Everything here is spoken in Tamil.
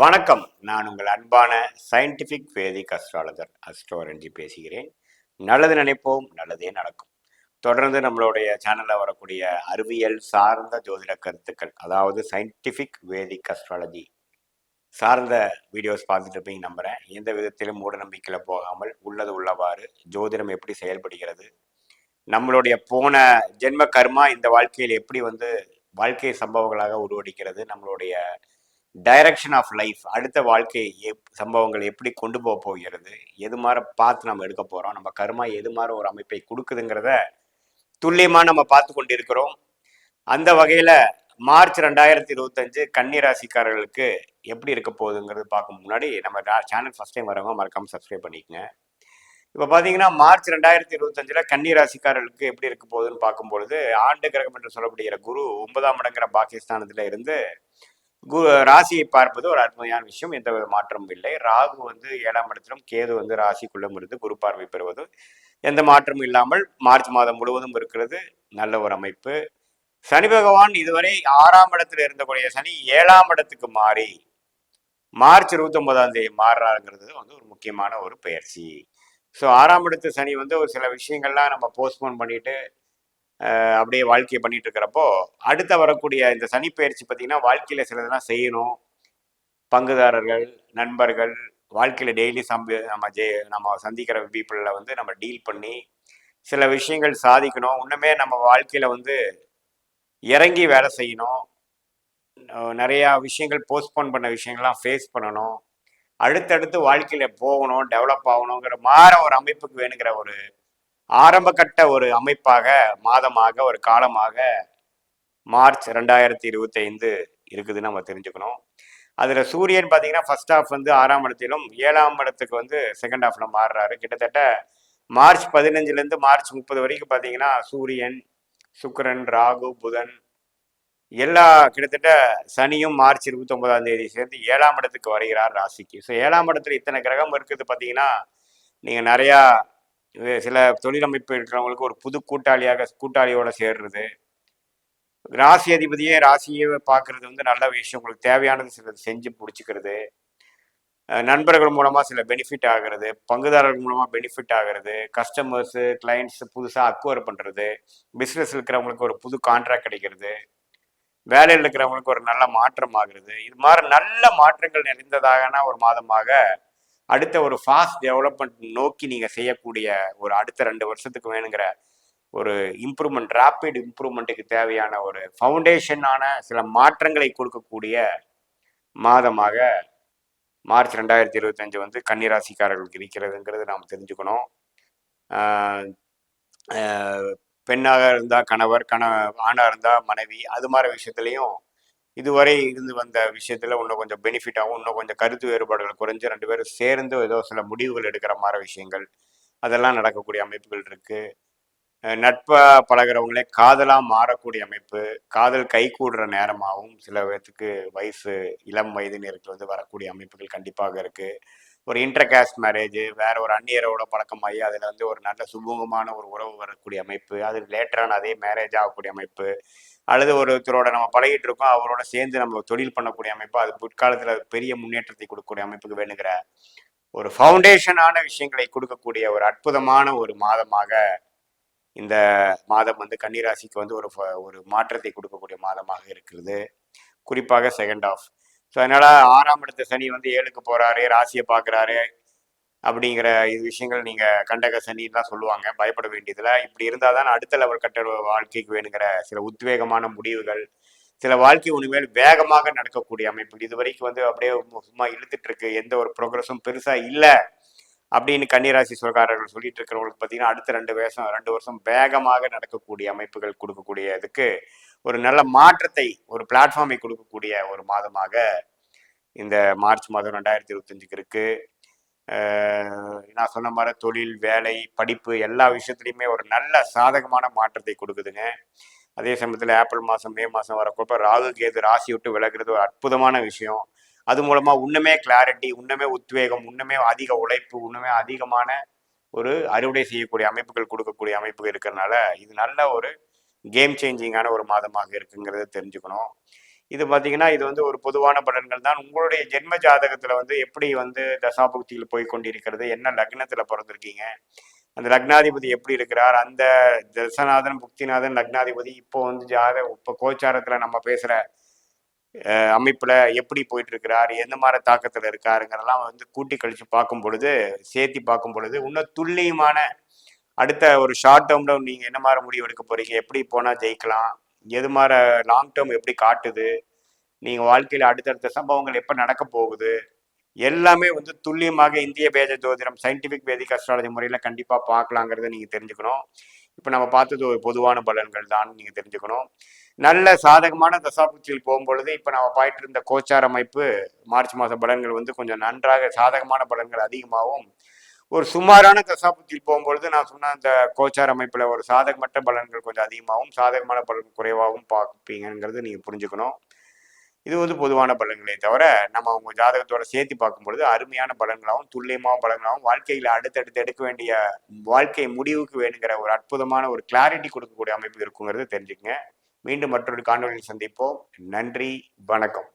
வணக்கம். நான் உங்கள் அன்பான சயின்டிஃபிக் வேதிக் அஸ்ட்ராலஜர் அஸ்ட்ரோரஞ்சி பேசுகிறேன். நல்லது நினைப்போம் நல்லதே நடக்கும். தொடர்ந்து நம்மளுடைய சேனலில் வரக்கூடிய அறிவியல் சார்ந்த ஜோதிட கருத்துக்கள் அதாவது சயின்டிஃபிக் வேதிக் அஸ்ட்ராலஜி சார்ந்த வீடியோஸ் பார்த்துட்டு இருப்பீங்க நம்புகிறேன் எந்த விதத்திலும் மூட நம்பிக்கையில் போகாமல் உள்ளது உள்ளவாறு ஜோதிடம் எப்படி செயல்படுகிறது நம்மளுடைய போன ஜென்ம கர்மா இந்த வாழ்க்கையில் எப்படி வந்து வாழ்க்கை சம்பவங்களாக உருவடிக்கிறது நம்மளுடைய டைரக்ஷன் ஆஃப் லைஃப் அடுத்த வாழ்க்கை எப் சம்பவங்கள் எப்படி கொண்டு போக போகிறது எது மாதிரி பார்த்து நம்ம எடுக்க போகிறோம் நம்ம கர்மா எது மாதிரி ஒரு அமைப்பை கொடுக்குதுங்கிறத துல்லியமாக நம்ம பார்த்து கொண்டிருக்கிறோம். அந்த வகையில் மார்ச் ரெண்டாயிரத்தி இருபத்தஞ்சு கன்னிராசிக்காரர்களுக்கு எப்படி இருக்க போகுதுங்கிறது பார்க்க முன்னாடி நம்ம சேனல் ஃபஸ்ட் டைம் வரவங்க மறக்காமல் சப்ஸ்கிரைப் பண்ணிக்கங்க. இப்போ பார்த்தீங்கன்னா மார்ச் ரெண்டாயிரத்தி இருபத்தஞ்சில் கன்னிராசிக்காரர்களுக்கு எப்படி இருக்க போகுதுன்னு பார்க்கும்பொழுது ஆண்டு கிரகம் என்று சொல்லப்படுகிற குரு ஒன்பதாம் இடங்கிற பாகிஸ்தானத்தில் இருந்து கு ராசியை பார்ப்பது ஒரு அற்புதமான விஷயம். எந்த வித மாற்றமும் இல்லை. ராகு வந்து ஏழாம் இடத்திலும் கேது வந்து ராசிக்குள்ளும் இருந்து குரு பார்வை பெறுவது எந்த மாற்றமும் இல்லாமல் மார்ச் மாதம் முழுவதும் இருக்கிறது. நல்ல ஒரு அமைப்பு. சனி பகவான் இதுவரை ஆறாம் இடத்துல இருந்தக்கூடிய சனி ஏழாம் இடத்துக்கு மாறி மார்ச் இருபத்தி ஒன்பதாம் தேதி மாறுறாருங்கிறது வந்து ஒரு முக்கியமான ஒரு பயிற்சி. ஸோ ஆறாம் இடத்து சனி வந்து ஒரு சில விஷயங்கள்லாம் நம்ம போஸ்ட்போன் பண்ணிட்டு அப்படியே வாழ்க்கையை பண்ணிட்டு இருக்கிறப்போ அடுத்த வரக்கூடிய இந்த சனிப்பயிற்சி பார்த்தீங்கன்னா வாழ்க்கையில சிலதெல்லாம் செய்யணும். பங்குதாரர்கள் நண்பர்கள் வாழ்க்கையில டெய்லி சம்பி நம்ம ஜெய நம்ம சந்திக்கிற பீப்புளில் வந்து நம்ம டீல் பண்ணி சில விஷயங்கள் சாதிக்கணும். இன்னுமே நம்ம வாழ்க்கையில வந்து இறங்கி வேலை செய்யணும். நிறையா விஷயங்கள் போஸ்ட்போன் பண்ண விஷயங்கள்லாம் ஃபேஸ் பண்ணணும். அடுத்தடுத்து வாழ்க்கையில போகணும் டெவலப் ஆகணுங்கிற மாற ஒரு அமைப்புக்கு வேணுங்கிற ஒரு ஆரம்ப கட்ட ஒரு அமைப்பாக மாதமாக ஒரு காலமாக மார்ச் ரெண்டாயிரத்தி இருபத்தைந்து இருக்குதுன்னு நம்ம தெரிஞ்சுக்கணும். அதில் சூரியன் பார்த்தீங்கன்னா ஃபர்ஸ்ட் ஹாஃப் வந்து ஆறாம் இடத்திலும் ஏழாம் இடத்துக்கு வந்து செகண்ட் ஹாஃபில் மாறுறாரு. கிட்டத்தட்ட மார்ச் பதினஞ்சுலேருந்து மார்ச் முப்பது வரைக்கும் பார்த்தீங்கன்னா சூரியன் சுக்கரன் ராகு புதன் எல்லா கிட்டத்தட்ட சனியும் மார்ச் இருபத்தி ஒன்பதாம் தேதி சேர்ந்து ஏழாம் இடத்துக்கு வருகிறார் ராசிக்கு. ஸோ ஏழாம் இடத்துல இத்தனை கிரகம் இருக்குது பார்த்தீங்கன்னா நீங்கள் நிறையா சில தொழிலமைப்பு இருக்கிறவங்களுக்கு ஒரு புது கூட்டாளியாக கூட்டாளியோட சேர்றது. ராசி அதிபதியே ராசியை பார்க்கறது வந்து நல்ல விஷயம். உங்களுக்கு தேவையானது சில செஞ்சு பிடிச்சிக்கிறது நண்பர்கள் மூலமாக சில பெனிஃபிட் ஆகிறது. பங்குதாரர்கள் மூலமாக பெனிஃபிட் ஆகிறது. கஸ்டமர்ஸு கிளைண்ட்ஸ் புதுசாக அக்வயர் பண்ணுறது பிஸ்னஸ் இருக்கிறவங்களுக்கு ஒரு புது கான்ட்ராக்ட் கிடைக்கிறது. வேலையில் இருக்கிறவங்களுக்கு ஒரு நல்ல மாற்றம் ஆகுறது. இது மாதிரி நல்ல மாற்றங்கள் நிறைந்ததாகனா ஒரு மாதமாக அடுத்த ஒரு ஃபாஸ்ட் டெவலப்மெண்ட் நோக்கி நீங்கள் செய்யக்கூடிய ஒரு அடுத்த ரெண்டு வருஷத்துக்கு வேணுங்கிற ஒரு இம்ப்ரூவ்மெண்ட் ரேப்பிட் இம்ப்ரூவ்மெண்ட்டுக்கு தேவையான ஒரு ஃபவுண்டேஷனான சில மாற்றங்களை கொடுக்கக்கூடிய மாதமாக மார்ச் ரெண்டாயிரத்தி இருபத்தஞ்சு வந்து கன்னிராசிக்காரர்களுக்கு இருக்கிறதுங்கிறது நாம் தெரிஞ்சுக்கணும். பெண்ணாக இருந்தால் கணவர் கண ஆணாக இருந்தால் மனைவி அது மாதிரி விஷயத்துலையும் இதுவரை இருந்து வந்த விஷயத்துல இன்னும் கொஞ்சம் பெனிஃபிட்டாகவும் இன்னும் கொஞ்சம் கருத்து வேறுபாடுகள் குறைஞ்சு ரெண்டு பேரும் சேர்ந்து ஏதோ சில முடிவுகள் எடுக்கிற மாதிரி விஷயங்கள் அதெல்லாம் நடக்கக்கூடிய அமைப்புகள் இருக்கு. நட்பா பழகுறவங்களே காதலாக மாறக்கூடிய அமைப்பு காதல் கை கூடுற நேரமாகவும் சில பேர்த்துக்கு வயசு இளம் வயதினருக்கு வந்து வரக்கூடிய அமைப்புகள் கண்டிப்பாக இருக்கு. ஒரு இன்டர்காஸ்ட் மேரேஜ் வேற ஒரு அந்நியரோட பழக்கமாகி அதில் வந்து ஒரு நல்ல சுமூகமான ஒரு உறவு வரக்கூடிய அமைப்பு அது லேட்டரான அதே மேரேஜ் ஆகக்கூடிய அமைப்பு அல்லது ஒருத்தரோட நம்ம பழகிட்டு இருக்கோம் அவரோட சேர்ந்து நம்ம தொழில் பண்ணக்கூடிய அமைப்பு அது பிற்காலத்தில் பெரிய முன்னேற்றத்தை கொடுக்கக்கூடிய அமைப்புக்கு வேணுங்கிற ஒரு ஃபவுண்டேஷனான விஷயங்களை கொடுக்கக்கூடிய ஒரு அற்புதமான ஒரு மாதமாக இந்த மாதம் வந்து கன்னிராசிக்கு வந்து ஒரு ஃப- ஒரு மாற்றத்தை கொடுக்கக்கூடிய மாதமாக இருக்கிறது. குறிப்பாக செகண்ட் ஆஃப் ஸோ அதனால ஆறாம் இடத்த சனி வந்து ஏழுக்கு போறாரு ராசியை பார்க்குறாரு. அப்படிங்கிற இது விஷயங்கள் நீங்க கண்டக சனிலாம் சொல்லுவாங்க. பயப்பட வேண்டியதுல இப்படி இருந்தால் தான் அடுத்த லெவல் கட்ட வாழ்க்கைக்கு வேணுங்கிற சில உத்வேகமான முடிவுகள் சில வாழ்க்கை உண்மையில் வேகமாக நடக்கக்கூடிய அமைப்பு இது வரைக்கும் வந்து அப்படியே சும்மா இழுத்துட்டு இருக்கு எந்த ஒரு ப்ரோக்ரஸும் பெருசா இல்லை அப்படின்னு கன்னிராசி சொல்காரர்கள் சொல்லிட்டு இருக்கிறவங்களுக்கு பார்த்தீங்கன்னா அடுத்த ரெண்டு வருஷம் ரெண்டு வருஷம் வேகமாக நடக்கக்கூடிய அமைப்புகள் கொடுக்கக்கூடிய இதுக்கு ஒரு நல்ல மாற்றத்தை ஒரு பிளாட்ஃபார்மை கொடுக்கக்கூடிய ஒரு மாதமாக இந்த மார்ச் மாதம் ரெண்டாயிரத்தி இருபத்தஞ்சுக்கு இருக்குது நான் சொன்ன மாதிரி தொழில் வேலை படிப்பு எல்லா விஷயத்துலையுமே ஒரு நல்ல சாதகமான மாற்றத்தை கொடுக்குதுங்க. அதே சமயத்தில் ஏப்ரல் மாதம் மே மாதம் வரப்போ ராகு கேது ராசி விட்டு விளக்குறது ஒரு அற்புதமான விஷயம். அது மூலமாக இன்னுமே கிளாரிட்டி இன்னுமே உத்வேகம் இன்னுமே அதிக உழைப்பு இன்னுமே அதிகமான ஒரு அறுவடை செய்யக்கூடிய அமைப்புகள் கொடுக்கக்கூடிய அமைப்புகள் இருக்கிறனால இது நல்ல ஒரு கேம் சேஞ்சிங்கான ஒரு மாதமாக இருக்குங்கிறத தெரிஞ்சுக்கணும். இது பார்த்தீங்கன்னா இது வந்து ஒரு பொதுவான பலன்கள் தான். உங்களுடைய ஜென்ம ஜாதகத்தில் வந்து எப்படி வந்து தசாபுக்தியில் போய் கொண்டிருக்கிறது? என்ன லக்னத்தில் பிறந்திருக்கீங்க? அந்த லக்னாதிபதி எப்படி இருக்கிறார்? அந்த தசநாதன் புக்திநாதன் லக்னாதிபதி இப்போ வந்து ஜாத இப்போ கோச்சாரத்தில் நம்ம பேசுகிற அமைப்பில் எப்படி போயிட்டு இருக்கிறார் எந்த மாதிரி தாக்கத்தில் இருக்காருங்கிறதெல்லாம் வந்து கூட்டி கழித்து பார்க்கும் பொழுது சேர்த்தி பார்க்கும் பொழுது இன்னும் துல்லியமான அடுத்த ஒரு ஷார்ட் டேர்மில் நீங்கள் என்ன மாதிரி முடிவு எடுக்க போகிறீங்க எப்படி போனால் ஜெயிக்கலாம்? எது மாதிரி லாங் டேர்ம் எப்படி காட்டுது? நீங்கள் வாழ்க்கையில் அடுத்தடுத்த சம்பவங்கள் எப்போ நடக்க போகுது? எல்லாமே வந்து துல்லியமாக இந்திய பேஜ ஜோதிடம் சயின்டிஃபிக் வேதிக் அஸ்ட்ராலஜி முறையில் கண்டிப்பாக பார்க்கலாங்கிறத நீங்கள் தெரிஞ்சுக்கணும். இப்போ நம்ம பார்த்தது ஒரு பொதுவான பலன்கள் தான் நீங்கள் தெரிஞ்சுக்கணும். நல்ல சாதகமான தசாபுத்தியில் போகும்பொழுது இப்போ நம்ம பாயிட்டு இருந்த கோச்சார் அமைப்பு மார்ச் மாத பலன்கள் வந்து கொஞ்சம் நன்றாக சாதகமான பலன்கள் அதிகமாகவும் ஒரு சுமாரான தசாபுத்தியில் போகும்பொழுது நான் சொன்ன அந்த கோச்சார் அமைப்பில் ஒரு சாதகமற்ற பலன்கள் கொஞ்சம் அதிகமாகவும் சாதகமான பலன் குறைவாகவும் பார்ப்பீங்கிறது நீங்கள் புரிஞ்சுக்கணும். இது வந்து பொதுவான பலன்களே தவிர நம்ம அவங்க ஜாதகத்தோட சேர்த்து பார்க்கும்பொழுது அருமையான பலன்களாகவும் துல்லியமான பலன்களாகவும் வாழ்க்கையில் அடுத்தடுத்து எடுக்க வேண்டிய வாழ்க்கை முடிவுக்கு வேணுங்கிற ஒரு அற்புதமான ஒரு கிளாரிட்டி கொடுக்கக்கூடிய அமைப்பு இருக்குங்கிறது தெரிஞ்சுக்கங்க. மீண்டும் மற்றொரு காணொலியில் சந்திப்போம். நன்றி வணக்கம்.